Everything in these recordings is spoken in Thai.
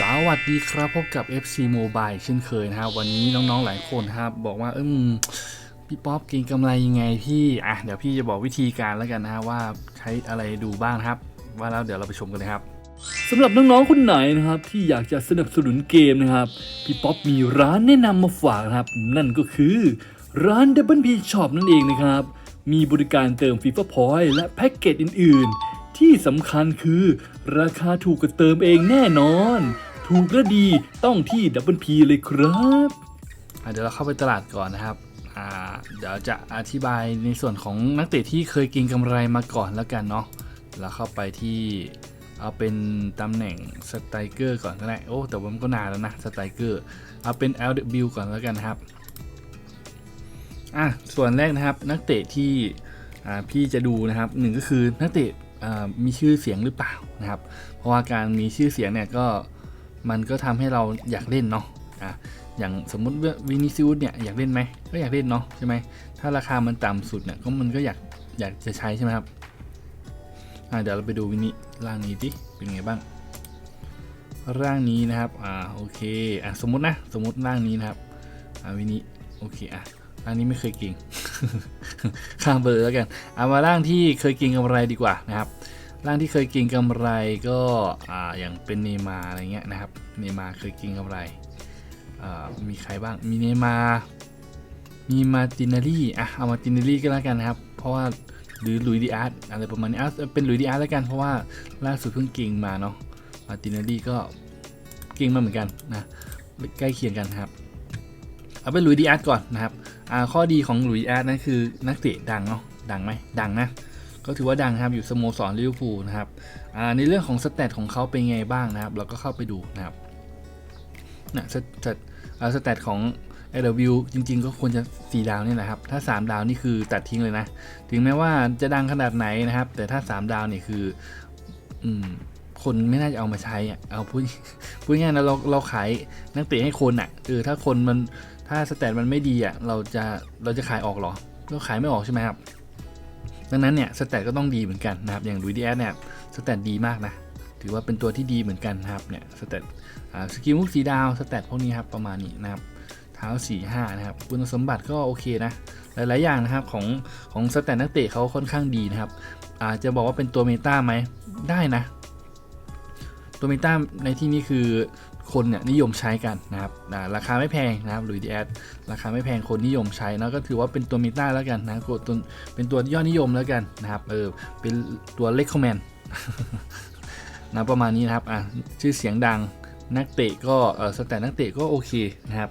สวัสดีครับพบกับ FC Mobile เช่นเคยนะครับวันนี้น้องๆหลายคนครับ บอกว่าอืมพี่ป๊อปเก่งกำไรยังไงพี่อะเดี๋ยวพี่จะบอกวิธีการแล้วกันนะฮะว่าใช้อะไรดูบ้างครับ ว่าแล้วเดี๋ยวเราไปชมกันเลยครับสำหรับน้องๆคนไหนนะครับ ที่อยากจะสนับสนุนเกมนะครับพี่ป๊อปมีร้านแนะนำมาฝากนะครับ นั่นก็คือร้าน Double P Shop นั่นเองนะครับ มีบริการเติม FIFA Point และแพ็กเกจอื่นๆ ที่สำคัญคือ ราคาถูกกว่าเติมเองแน่นอน ถูกและดีต้องที่ Double P เลยครับอะเดี๋ยวเราเข้าไปตลาดก่อนนะครับอ่าเดี๋ยวจะอธิบายในส่วนของนักเตะที่เคยกินกำไรมาก่อนแล้วกันเนาะเราเข้าไปที่เอาเป็นตำแหน่งสไตรเกอร์ก่อนก็ได้โอ้แต่ว่ามันก็นานแล้วนะสไตรเกอร์เอาเป็น LW ก่อนแล้วกันนะครับอะส่วนแรกนะครับนักเตะที่พี่จะดูนะครับหนึ่งก็คือนักเตะ มีชื่อเสียงหรือเปล่านะครับ เพราะว่าการมีชื่อเสียงเนี่ยก็มันก็ทำให้เราอยากเล่นเนาะอะอย่างสมมุติวินิซิอุสเนี่ยอยากเล่นไหมก็อยากเล่นเนาะใช่ไหมถ้าราคามันต่ำสุดเนี่ยก็มันก็อยากอยากจะใช้ใช่ไหมครับเดี๋ยวเราไปดูวินิร่างนี้ดิเป็นไงบ้าง ร่างนี้นะครับอ่าโอเคอะสมมตินะสมมติร่างนี้นะครับอ่าวินิโอเคอะ ร่างนี้ไม่เคยก่งข้ามเบอร์แล้วกัน เอามาร่างที่เคยก่งกำไรดีกว่านะครับ ร่างที่เคยก่งกำไรก็อ่าอย่างเป็นเนมาอะไรเงี้ยนะครับ เนมาเคยก่งกำไรอ่ามีใครบ้าง มีเนมา มีมาตินารีอะ เอามาตินารีก็แล้วกันนะครับ เพราะว่าหรือลุยดีอาร์ตอะไรประมาณนี้อะเป็นลุยดีอาร์ตแล้วกัน เพราะว่าล่าสุดเพิ่งก่งมาเนาะ มาตินารีก็ก่งมาเหมือนกันนะ ใกล้เคียงกันครับ เอาเป็นลุยดีอาร์ตก่อนนะครับ ข้อดีของลุยดีอาร์ตนั่นคือนักเตะดังเนาะดังไหมดังนะ ก็ถือว่าดังครับอยู่สโมสรลิเวอร์พูลนะครับในเรื่องของสเตตของเขาเป็นไงบ้างนะครับ เราก็เข้าไปดูนะครับนะสเตตเอาสเตตของ AW จริง ๆ ก็ควรจะ 4 ดาวนี่แหละครับ ถ้า 3 ดาวนี่คือตัดทิ้งเลยนะ ถึงแม้ว่าจะดังขนาดไหนนะครับ แต่ถ้า 3 ดาวนี่คืออืมคนไม่น่าจะเอามาใช้อะเอาพูดพูดง่ายๆนะเราเราขายนักเตะให้คนอะเออถ้าคนมัน ถ้าสเตตมันไม่ดีอะเราจะเราจะขายออกเหรอเราขายไม่ออกใช่ไหมครับ ดังนั้นเนี่ยสเตตก็ต้องดีเหมือนกันนะครับ อย่างลุยดีแอสเนี่ยสเตตดีมากนะ ถือว่าเป็นตัวที่ดีเหมือนกันนะครับเนี่ยสเตตสกิลมุกสีดาวสเตตพวกนี้ครับประมาณนี้นะครับเท้า4 5นะครับคุณสมบัติก็โอเคนะ หลาย ๆ อย่างนะครับของของสแตนนักเตะเขาค่อนข้างดีนะครับ อาจจะบอกว่าเป็นตัวเมตาไหมได้นะ ตัวเมตาในที่นี้คือ คนเนี่ยนิยมใช้กันนะครับราคาไม่แพงนะครับลุยดีแอดราคาไม่แพงคนนิยมใช้นะก็ถือว่าเป็นตัวเมตาแล้วกันนะตัวเป็นตัวยอดนิยมแล้วกันนะครับเออเป็นตัวเล c คอมเมนนะประมาณนี้นะครับอะชื่อเสียงดังนักเตะก็เออสแตนนักเตะก็โอเคนะครับ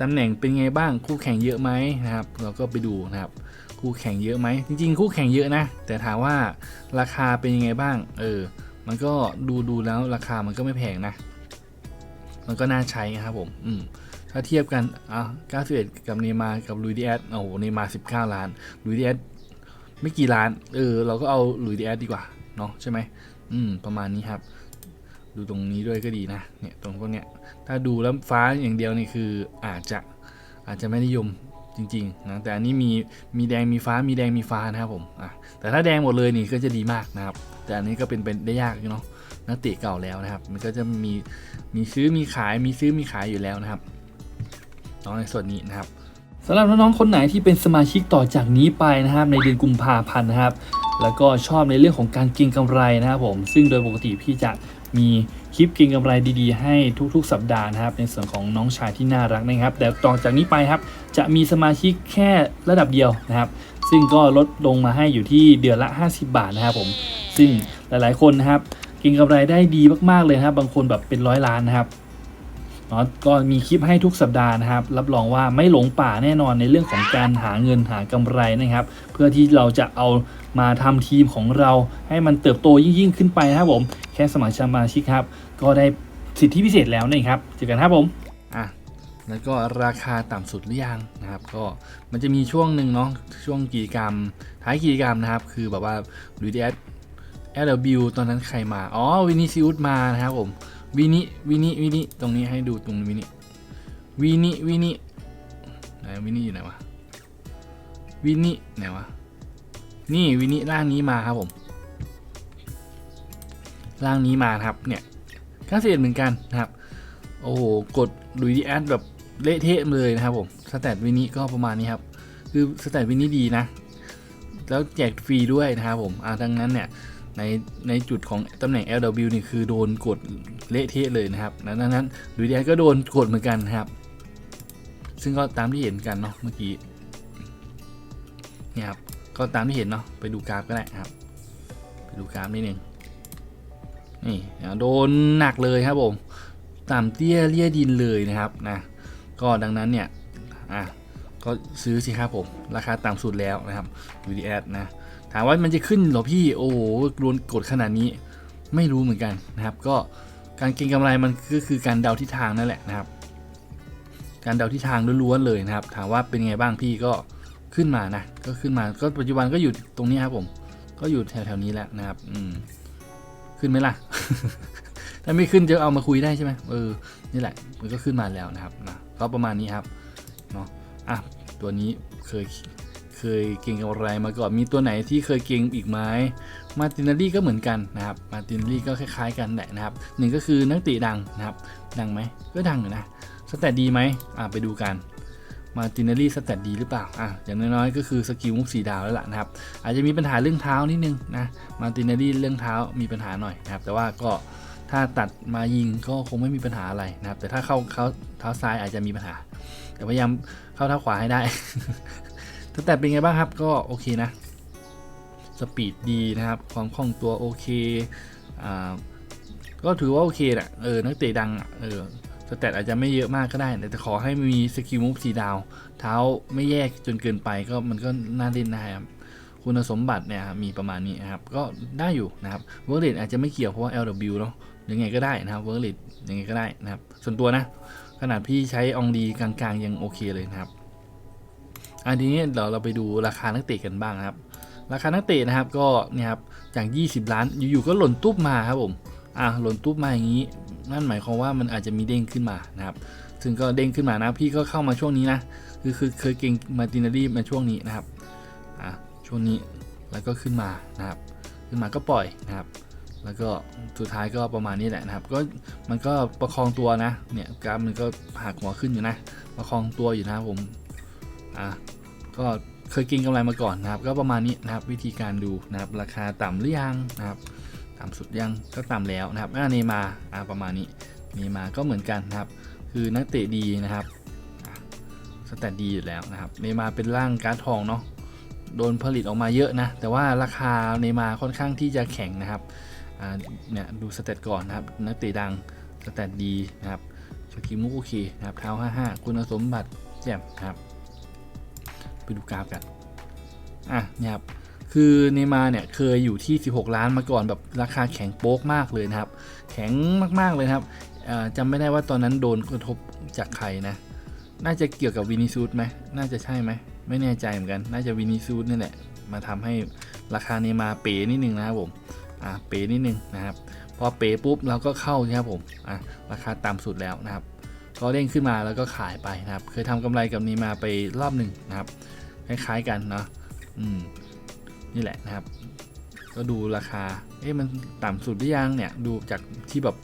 ตำแหน่งเป็นไงบ้างคู่แข่งเยอะไหมนะครับ เราก็ไปดูนะครับ คู่แข่งเยอะไหมจริง ๆ คู่แข่งเยอะนะ แต่ถามว่าราคาเป็นยังไงบ้าง เออ มันก็ดูดูแล้วราคามันก็ไม่แพงนะ มันก็น่าใช้นะครับผมอืมถ้าเทียบกันอะ91 กับเนมากับลุยดีแอสโอ้โหเนมา19 ล้านลุยดีแอสไม่กี่ล้าน เออ เราก็เอาลุยดีแอสดีกว่าเนาะใช่ไหมอืม ประมาณนี้ครับ ดูตรงนี้ด้วยก็ดีนะ เนี่ยตรงพวกเนี้ย ถ้าดูแล้วฟ้าอย่างเดียวนี่คืออาจจะอาจจะไม่นิยมจริงๆนะแต่อันนี้มีมีแดงมีฟ้ามีแดงมีฟ้านะครับผมอะแต่ถ้าแดงหมดเลยนี่ก็จะดีมากนะครับ แต่อันนี้ก็เป็นเป็นได้ยากอยู่เนาะ นักเตะเก่าแล้วนะครับ มันก็จะมีมีซื้อมีขายมีซื้อมีขายอยู่แล้วนะครับน้องในส่วนนี้นะครับสำหรับน้องๆคนไหนที่เป็นสมาชิกต่อจากนี้ไปนะครับ ในเดือนกุมภาพันธ์นะครับ แล้วก็ชอบในเรื่องของการเก็งกำไรนะครับผมซึ่งโดยปกติพี่จะมีคลิปเก็งกำไรดีๆ ให้ทุกๆ สัปดาห์นะครับ ในส่วนของน้องชายที่น่ารักนะครับ แต่ต่อจากนี้ไปครับ จะมีสมาชิกแค่ระดับเดียวนะครับ ซึ่งก็ลดลงมาให้อยู่ที่เดือนละ 50 บาทนะครับผมซึ่งหลายๆคนนะครับ ก็งกำไรได้ดีมากๆเลยนะครับบางคนแบบเป็นร้อยล้านนะครับเนาะก็มีคลิปให้ทุกสัปดาห์นะครับ รับรองว่าไม่หลงป่าแน่นอนในเรื่องของการหาเงินหากำไรนะครับ เพื่อที่เราจะเอามาทำทีมของเราให้มันเติบโตยิ่งๆขึ้นไปนะครับผมแค่สมัครสมาชิกครับ ก็ได้สิทธิพิเศษแล้วนี่ครับเจอกันครับผมอะแล้วก็ราคาต่ำสุดหรือยังนะครับ ก็มันจะมีช่วงหนึ่งเนาะช่วงกิจกรรมท้ายกิจกรรมนะครับ คือแบบว่าลุยดีแอส LW ตอนนั้นใครมา อ๋อ วินิซิอุสมานะครับผม วินิ วินิ วินิ ตรงนี้ให้ดูตรงวินิ วินิ วินิไหนวินิอยู่ไหนวะ วินิไหนวะ นี่วินิร่างนี้มาครับผม ร่างนี้มาครับ เนี่ย91เหมือนกันนะครับ โอ้โห กดลุยดีแอดแบบเละเทะเลยนะครับผม สแตทวินี้ก็ประมาณนี้ครับ คือสแตทวินี้ดีนะ แล้วแจกฟรีด้วยนะครับผม อ่าดังนั้นเนี่ย ในในจุดของตำแหน่ง LW นี่คือโดนกดเละเทะเลยนะครับดังนั้นลุยดีแอดก็โดนกดเหมือนกันครับ ซึ่งก็ตามที่เห็นกันเนาะเมื่อกี้นี่ครับก็ตามที่เห็นเนาะไปดูกราฟก็ได้ครับ ไปดูกราฟนิดนึงนี่โดนหนักเลยครับผมต่ำเตี้ยเลี่ยดินเลยนะครับนะก็ดังนั้นเนี่ยอะก็ซื้อสิครับผม ราคาต่ำสุดแล้วนะครับ VDS นะ ถามว่ามันจะขึ้นเหรอพี่โอ้โหรวนกดขนาดนี้ ไม่รู้เหมือนกันนะครับ ก็การเก็งกำไรมันก็คือการเดาทิศทางนั่นแหละนะครับ การเดาทิศทางล้วนๆเลยนะครับ ถามว่าเป็นไงบ้างพี่ก็ขึ้นมานะก็ขึ้นมาก็ปัจจุบันก็อยู่ตรงนี้ครับผม ก็อยู่แถวๆนี้แหละนะครับ อืมขึ้นไหมล่ะถ้าไม่ขึ้นจะเอามาคุยได้ใช่ไหมเออนี่แหละมันก็ขึ้นมาแล้วนะครับนะก็ประมาณนี้ครับเนาะอะตัวนี้เคย เคยเก่งอะไรมาก่อนมีตัวไหนที่เคยเก่งอีกไหมมาตินารีก็เหมือนกันนะครับมาตินารีก็คล้ายๆกันแหละนะครับหนึ่งก็คือนักเตะดังนะครับดังไหมก็ดังอยู่นะสแตทดีไหมอะไปดูกันมาตินารีสแตทดีหรือเปล่าอะอย่างน้อยๆก็คือสกิลมุกสีดาวแล้วล่ะนะครับ อาจจะมีปัญหาเรื่องเท้านิดนึงนะมาตินารีเรื่องเท้ามีปัญหาหน่อยนะครับ แต่ว่าก็ถ้าตัดมายิงก็คงไม่มีปัญหาอะไรนะครับ แต่ถ้าเข้าเข้าเท้าซ้ายอาจจะมีปัญหา แต่พยายามเข้าเท้าขวาให้ได้ สแตทเป็นไงบ้างครับก็โอเคนะ สปีดดีนะครับ ความคล่องตัวโอเคอ่าก็ถือว่าโอเคแหละเออนักเตะดังอะเออสแตทอาจจะไม่เยอะมากก็ได้ แต่ขอให้มีสกิลมูฟสีดาว เท้าไม่แยกจนเกินไปก็มันก็น่าเล่นได้ครับคุณสมบัติเนี่ยมีประมาณนี้นะครับ ก็ได้อยู่นะครับเวิร์กเรอาจจะไม่เกี่ยวเพราะว่า LW เนาะยังไงก็ได้นะครับเวิร์กเรยังไงก็ได้นะครับ ส่วนตัวนะ ขนาดพี่ใช้อองดีกลางๆ ยังโอเคเลยนะครับ อันนี้เดี๋ยวเราไปดูราคานักเตะกันบ้างนะครับ ราคานักเตะนะครับก็เนี่ยครับจาก20 ล้านอยู่ๆก็หล่นตุ๊บมาครับผมอะหล่นตุ๊บมาอย่างนี้ นั่นหมายความว่ามันอาจจะมีเด้งขึ้นมานะครับซึ่งก็เด้งขึ้นมานะพี่ก็เข้ามาช่วงนี้นะคือคือเคยเก่งมาตินารีมาช่วงนี้นะครับอะช่วงนี้แล้วก็ขึ้นมานะครับ ขึ้นมาก็ปล่อยนะครับ แล้วก็สุดท้ายก็ประมาณนี้แหละนะครับ ก็มันก็ประคองตัวนะเนี่ยกราฟมันก็หักหัวขึ้นอยู่นะ ประคองตัวอยู่นะครับผมอะ ก็เคยกินกำไรมาก่อนนะครับ ก็ประมาณนี้นะครับ วิธีการดูนะครับ ราคาต่ำหรือยังนะครับ ต่ำสุดยังก็ต่ำแล้วนะครับอ่าเนมาอ่าประมาณนี้เนมาก็เหมือนกันนะครับ คือนักเตะดีนะครับสแตทดีอยู่แล้วนะครับเนมาเป็นร่างการ์ดทองเนาะโดนผลิตออกมาเยอะนะ แต่ว่าราคาเนมาค่อนข้างที่จะแข็งนะครับเนี่ยดูสเตตก่อนนะครับ นักเตะดังสแตทดีนะครับสกิมุกโอเคนะครับเท้า55 คุณสมบัติแจ่มนะครับ ไปดูกราฟกัน อะเนี่ยครับ คือเนมาเนี่ยเคยอยู่ที่ 16 ล้านมาก่อนแบบราคาแข็งโป๊กมากเลยนะครับ แข็งมากๆเลยครับจำไม่ได้ว่าตอนนั้นโดนกระทบจากใครนะ น่าจะเกี่ยวกับวินิซูดไหมน่าจะใช่ไหม ไม่แน่ใจเหมือนกัน น่าจะวินิซูดนี่แหละ มาทำให้ราคาเนมาเป๋นิดนึงนะครับผมอ่าเป๋นิดนึงนะครับ พอเป๋ปุ๊บเราก็เข้าใช่ครับผมอะราคาต่ำสุดแล้วนะครับ ก็เด้งขึ้นมาแล้วก็ขายไปนะครับ เคยทำกำไรกับเนมาไปรอบหนึ่งนะครับ คล้ายๆกันเนาะอืมนี่แหละนะครับ ก็ดูราคา เอ๊ะมันต่ำสุดหรือยังเนี่ย ดูจากที่แบบ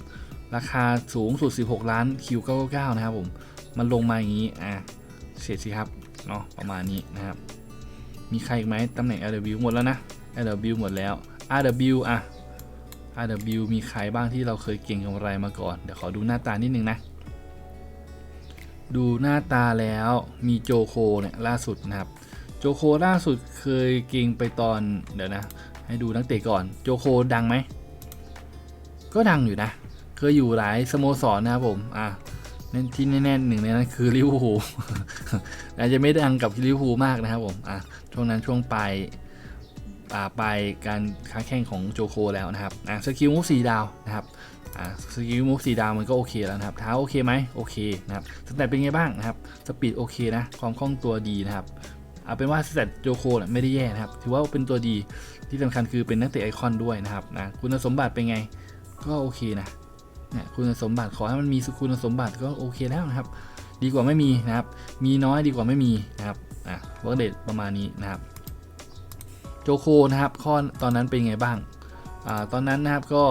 ราคาสูงสุด 16 ล้าน Q99 นะครับผม มันลงมาอย่างนี้ อะเสร็จสิครับ เนาะประมาณนี้นะครับ มีใครอีกไหมตำแหน่ง RW หมดแล้วนะ RW หมดแล้ว RW อะ RW มีใครบ้างที่เราเคยเก่งกำไรมาก่อน เดี๋ยวขอดูหน้าตานิดนึงนะ ดูหน้าตาแล้ว มีโจโคเนี่ยล่าสุดนะครับ โจโคล่าสุดเคยเก่งไปตอนเดี๋ยวนะ ให้ดูนักเตะก่อนโจโคดังไหม ก็ดังอยู่นะ เคยอยู่หลายสโมสรนะครับผมอะเน้นที่แน่ๆหนึ่งในนั้นคือลิเวอร์พูลอาจจะไม่ดังกับลิเวอร์พูลมากนะครับผมอะช่วงนั้นช่วงปลายอ่าปลายการค้าแข่งของโจโคแล้วนะครับอะสกิลมูฟสีดาวนะครับอ่าสกิลมูฟสีดาวมันก็โอเคแล้วนะครับเท้าโอเคไหมโอเคนะครับสแตทเป็นไงบ้างนะครับสปีดโอเคนะความคล่องตัวดีนะครับ เอาเป็นว่าสแตทโจโคเนี่ยไม่ได้แย่นะครับ ถือว่าเป็นตัวดีที่สำคัญคือเป็นนักเตะไอคอนด้วยนะครับนะคุณสมบัติเป็นไงก็โอเคนะเนี่ยคุณสมบัติขอให้มันมีคุณสมบัติก็โอเคแล้วนะครับ ดีกว่าไม่มีนะครับ มีน้อยดีกว่าไม่มีนะครับอะวิร์กเดทประมาณนี้นะครับโจโคนะครับข้อตอนนั้นเป็นไงบ้างอ่าตอนนั้นนะครับก็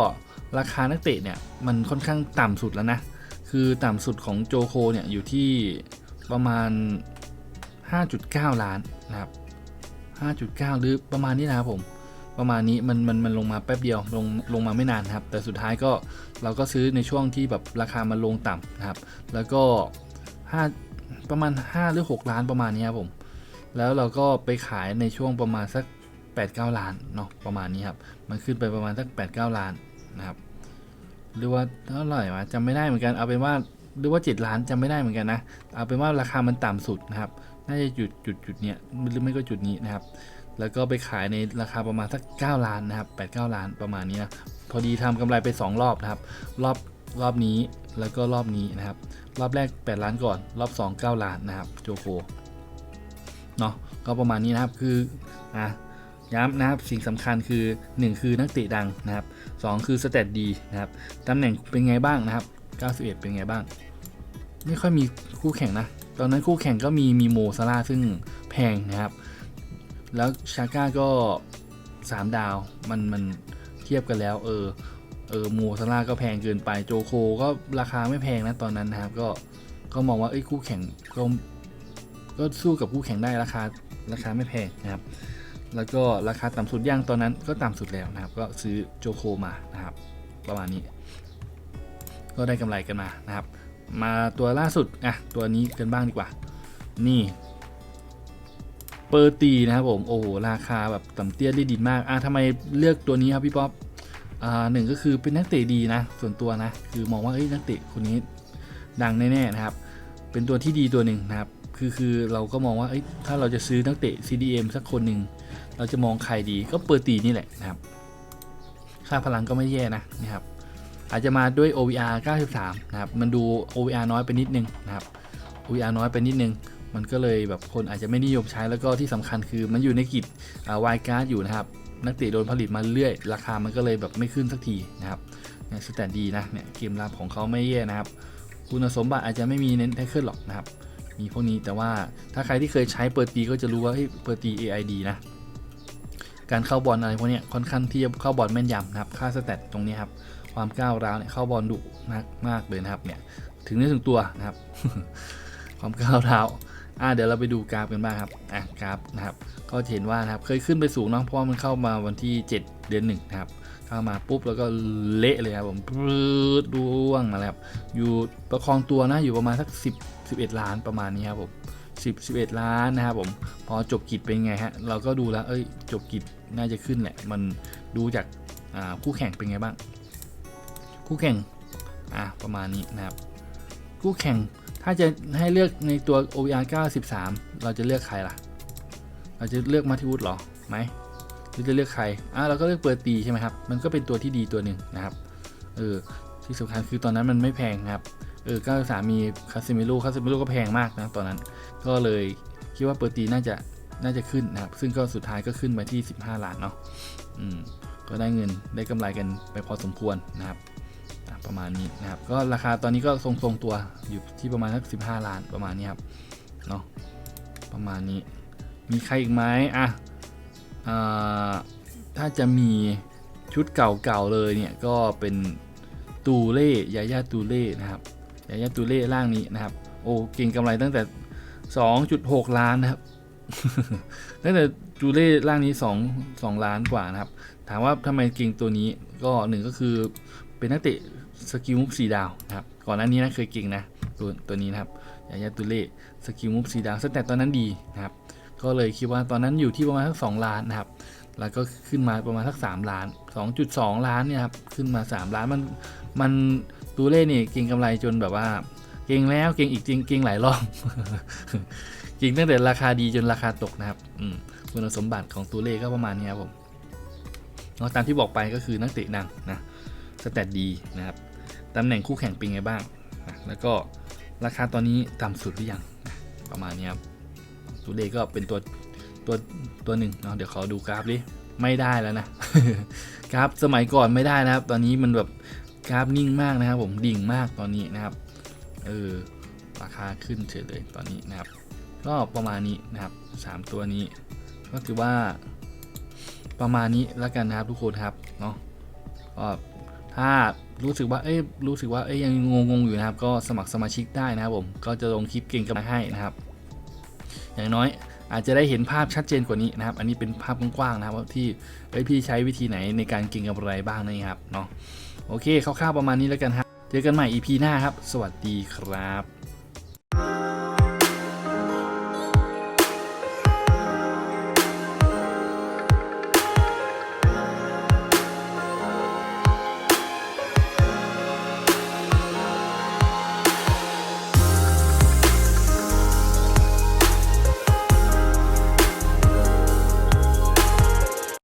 ราคานักเตะเนี่ยมันค่อนข้างต่ำสุดแล้วนะคือต่ำสุดของโจโคเนี่ยอยู่ที่ประมาณ 5.9 ล้านนะครับ5.9 หรือประมาณนี้นะครับผม ประมาณนี้มันมันมันลงมาแป๊บเดียวลงลงมาไม่นานครับ แต่สุดท้ายก็เราก็ซื้อในช่วงที่แบบราคามันลงต่ำนะครับ แล้วก็ 5 ประมาณ 5 หรือ 6 ล้านประมาณนี้ครับผม แล้วเราก็ไปขายในช่วงประมาณสัก 8-9 ล้านเนาะประมาณนี้ครับ มันขึ้นไปประมาณสัก 8-9 ล้านนะครับ หรือว่าเท่าไหร่วะจำไม่ได้เหมือนกันเอาเป็นว่าหรือว่า 7 ล้านจำไม่ได้เหมือนกันนะ เอาเป็นว่าราคามันต่ำสุดนะครับ น่าจะจุดจุดจุดเนี้ยหรือไม่ก็จุดนี้นะครับ แล้วก็ไปขายในราคาประมาณสัก 9 ล้านนะครับ8 9 ล้านประมาณนี้นะพอดีทำกำไรไป 2 รอบนะครับ รอบรอบนี้แล้วก็รอบนี้นะครับ รอบแรก 8 ล้านก่อน รอบ 2 9 ล้านนะครับโจโคเนาะก็ประมาณนี้นะครับคืออะย้ำนะครับสิ่งสำคัญคือ 1 คือนักเตะดังนะครับ 2 คือสเตตดีนะครับตำแหน่งเป็นไงบ้างนะครับ 91 เป็นไงบ้าง ไม่ค่อยมีคู่แข่งนะ ตอนนั้นคู่แข่งก็มีมีโมซาร่าซึ่งแพงนะครับ แล้วชาก้าก็ 3 ดาวมันมันเทียบกันแล้ว เออเออโมซาร่าก็แพงเกินไปโจโคก็ราคาไม่แพงนะตอนนั้นนะครับ ก็ก็มองว่าเอ้ยคู่แข่งก็ก็สู้กับคู่แข่งได้ราคาราคาไม่แพงนะครับ แล้วก็ราคาต่ำสุดย่างตอนนั้นก็ต่ำสุดแล้วนะครับ ก็ซื้อโจโคมานะครับ ประมาณนี้ ก็ได้กำไรกันมานะครับ มาตัวล่าสุดอะตัวนี้กันบ้างดีกว่า นี่เปอร์ตีนะครับผมโอ้โหราคาแบบต่ำเตี้ยได้ดินมากอะทำไมเลือกตัวนี้ครับพี่ป๊อปอ่าหนึ่งก็คือเป็นนักเตะดีนะ ส่วนตัวนะ คือมองว่าเอ้ยนักเตะคนนี้ดังแน่ๆนะครับ เป็นตัวที่ดีตัวหนึ่งนะครับ คือคือเราก็มองว่าเอ้ยถ้าเราจะซื้อนักเตะ CDM สักคนหนึ่งเราจะมองใครดีก็เปอร์ตีนี่แหละนะครับ ค่าพลังก็ไม่แย่นะนะครับ อาจจะมาด้วย OVR 93 นะครับ มันดู OVR น้อยไปนิดนึงนะครับ OVR น้อยไปนิดนึง มันก็เลยแบบคนอาจจะไม่นิยมใช้แล้วก็ที่สำคัญคือมันอยู่ในกิจวายการ์ดอยู่นะครับ นักเตะโดนผลิตมาเรื่อย ราคามันก็เลยแบบไม่ขึ้นสักทีนะครับเนี่ยสแตทดีนะ เนี่ยเกมรับของเขาไม่แย่นะครับ คุณสมบัติอาจจะไม่มีเน้นแท็กเกิลหรอกนะครับ มีพวกนี้แต่ว่าถ้าใครที่เคยใช้เปิดตีก็จะรู้ว่าเฮ้ยเปิดตี AID นะ การเข้าบอลอะไรพวกเนี้ยค่อนข้างที่จะเข้าบอลแม่นยำนะครับ ค่าสแตทตรงนี้ครับ ความก้าวร้าวเนี่ยเข้าบอลดุมากมากเลยนะครับเนี่ยถึงเนื้อถึงตัวนะครับ ความก้าวร้าวอ่าเดี๋ยวเราไปดูกราฟกันบ้างครับอะกราฟนะครับ ก็เห็นว่านะครับเคยขึ้นไปสูงเนาะเพราะว่ามันเข้ามาวันที่ 7 เดือนหนึ่งนะครับเข้ามาปุ๊บแล้วก็เละเลยครับผมปรืดร่วงมาแล้วครับอยู่ประคองตัวนะอยู่ประมาณสัก 10 11 ล้านประมาณนี้ครับผม10 11 ล้านนะครับผมพอจบกิจเป็นไงฮะเราก็ดูแล้วเอ้ยจบกิจน่าจะขึ้นแหละมันดูจากอ่าคู่แข่งเป็นไงบ้าง คู่แข่งอะประมาณนี้นะครับคู่แข่งถ้าจะให้เลือกในตัว OVR 93 เราจะเลือกใครล่ะ เราจะเลือกมาทิวุฒหรอไหมหรือจะเลือกใครอะเราก็เลือกเปิดตีใช่ไหมครับ มันก็เป็นตัวที่ดีตัวหนึ่งนะครับเออที่สำคัญคือตอนนั้นมันไม่แพงครับเออ93 มีคาซิเมโร่คาซิเมโร่ก็แพงมากนะตอนนั้น ก็เลยคิดว่าเปิดตีน่าจะน่าจะขึ้นนะครับ ซึ่งก็สุดท้ายก็ขึ้นไปที่ 15 ล้านเนาะอืมก็ได้เงินได้กำไรกันไปพอสมควรนะครับ ประมาณนี้นะครับก็ราคาตอนนี้ก็ทรงๆตัวอยู่ที่ประมาณสัก15ล้านประมาณนี้ครับเนาะประมาณนี้ มีใครอีกไหมอะอถ้าจะมีชุดเก่าๆเลยเนี่ยก็เป็นตูเล่ยาย่าตูเล่นะครับยาย่าตูเล่ร่างนี้นะครับ โอ้เก่งกำไรตั้งแต่ 2.6 ล้านนะครับตั้งแต่ตูเล่ร่างนี้ 2 2 ล้านกว่านะครับ ถามว่าทำไมเก่งตัวนี้ก็หนึ่งก็คือเป็นนักเตะ สกิลมุฟสีดาวนะครับก่อนหน้านี้นะเคยเก่งนะตัวตัวนี้นะครับยายาตุเล่สกิลมุฟสีดาวสแตทตอนนั้นดีนะครับ ก็เลยคิดว่าตอนนั้นอยู่ที่ประมาณสักสองล้านนะครับ แล้วก็ขึ้นมาประมาณสักสามล้าน 2.2 ล้านเนี่ยครับขึ้นมา 3 ล้านมันมันตูเล่นี่ยเก่งกำไรจนแบบว่า เก่งแล้วเก่งอีกจริงเก่งหลายรอบเก่งตั้งแต่ราคาดีจนราคาตกนะครับอืมคุณสมบัติของตูเล่ก็ประมาณนี้ครับผมนาะตามที่บอกไปก็คือนักเตะดังนะสแตทดีนะครับ ตำแหน่งคู่แข่งเป็นไงบ้างนะแล้วก็ราคาตอนนี้ต่ำสุดหรือยังนะประมาณนี้ครับตูเดก็เป็นตัวตัวตัวหนึ่งเนาะเดี๋ยวขอดูกราฟดิไม่ได้แล้วนะกราฟสมัยก่อนไม่ได้นะครับ ตอนนี้มันแบบกราฟนิ่งมากนะครับ ผมดิ่งมากตอนนี้นะครับเออราคาขึ้นเฉยเลยตอนนี้นะครับ ก็ประมาณนี้นะครับสามตัวนี้ ก็ถือว่าประมาณนี้แล้วกันนะครับทุกคนครับเนาะก็ ถ้ารู้สึกว่าเอ้ยรู้สึกว่าเอ้ยยังงงๆอยู่นะครับ ก็สมัครสมาชิกได้นะครับผมก็จะลงคลิปเก่งกำไรให้นะครับ อย่างน้อยอาจจะได้เห็นภาพชัดเจนกว่านี้นะครับ อันนี้เป็นภาพกว้างๆนะครับว่าที่เอ้ยพี่ใช้วิธีไหนในการเก่งกำไรบ้างนะครับเนาะโอเคคร่าวๆประมาณนี้แล้วกันครับเจอกันใหม่ EP หน้าครับ สวัสดีครับ